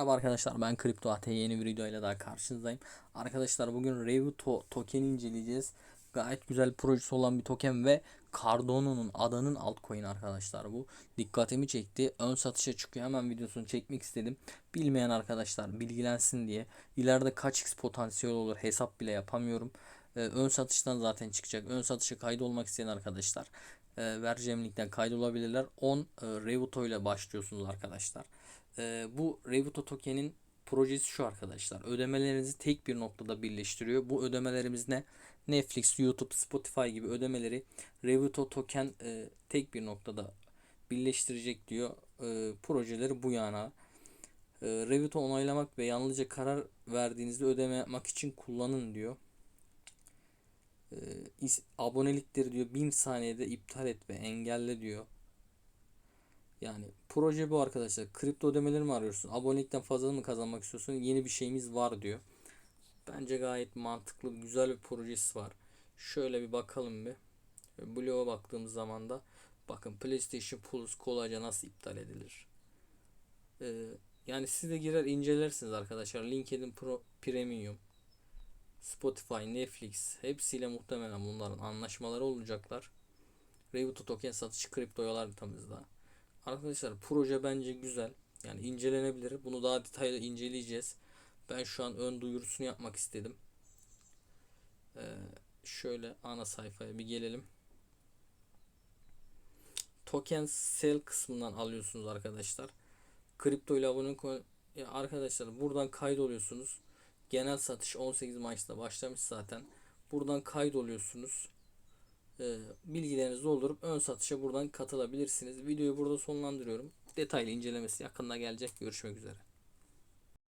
Merhaba arkadaşlar ben Kripto AT yeni bir videoyla daha karşınızdayım. Arkadaşlar bugün Revuto token inceleyeceğiz. Gayet güzel projesi olan bir token ve Cardano'nun adanın altcoin arkadaşlar bu. Dikkatimi çekti. Ön satışa çıkıyor. Hemen videosunu çekmek istedim. Bilmeyen arkadaşlar bilgilensin diye. İleride kaç x potansiyel olur hesap bile yapamıyorum. Ee, ön satıştan zaten çıkacak. Ön satışa kaydolmak isteyen arkadaşlar e, vereceğim linkten kaydolabilirler. 10 e, Revuto ile başlıyorsunuz arkadaşlar. E, bu Revuto token'in projesi şu arkadaşlar. Ödemelerinizi tek bir noktada birleştiriyor. Bu ödemelerimiz ne? Netflix, YouTube, Spotify gibi ödemeleri Revuto token e, tek bir noktada birleştirecek diyor. E, projeleri bu yana. E, Revuto onaylamak ve yalnızca karar verdiğinizde ödeme yapmak için kullanın diyor. E, is- abonelikleri diyor 1000 saniyede iptal et ve engelle diyor. Yani proje bu arkadaşlar. Kripto ödemeleri mi arıyorsun? Abonelikten fazla mı kazanmak istiyorsun? Yeni bir şeyimiz var diyor. Bence gayet mantıklı, güzel bir projesi var. Şöyle bir bakalım bir. Blog'a baktığımız zaman da bakın PlayStation Plus kolayca nasıl iptal edilir. Ee, yani siz de girer incelersiniz arkadaşlar. LinkedIn Pro Premium, Spotify, Netflix hepsiyle muhtemelen bunların anlaşmaları olacaklar. Revuto token satışı kripto yollarımızda. Arkadaşlar proje bence güzel. Yani incelenebilir. Bunu daha detaylı inceleyeceğiz. Ben şu an ön duyurusunu yapmak istedim. Ee, şöyle ana sayfaya bir gelelim. Token sell kısmından alıyorsunuz arkadaşlar. Kripto ile abone arkadaşlar buradan kaydoluyorsunuz. Genel satış 18 Mayıs'ta başlamış zaten. Buradan kaydoluyorsunuz. Ee, bilgilerinizi doldurup ön satışa buradan katılabilirsiniz. Videoyu burada sonlandırıyorum. Detaylı incelemesi yakında gelecek. Görüşmek üzere.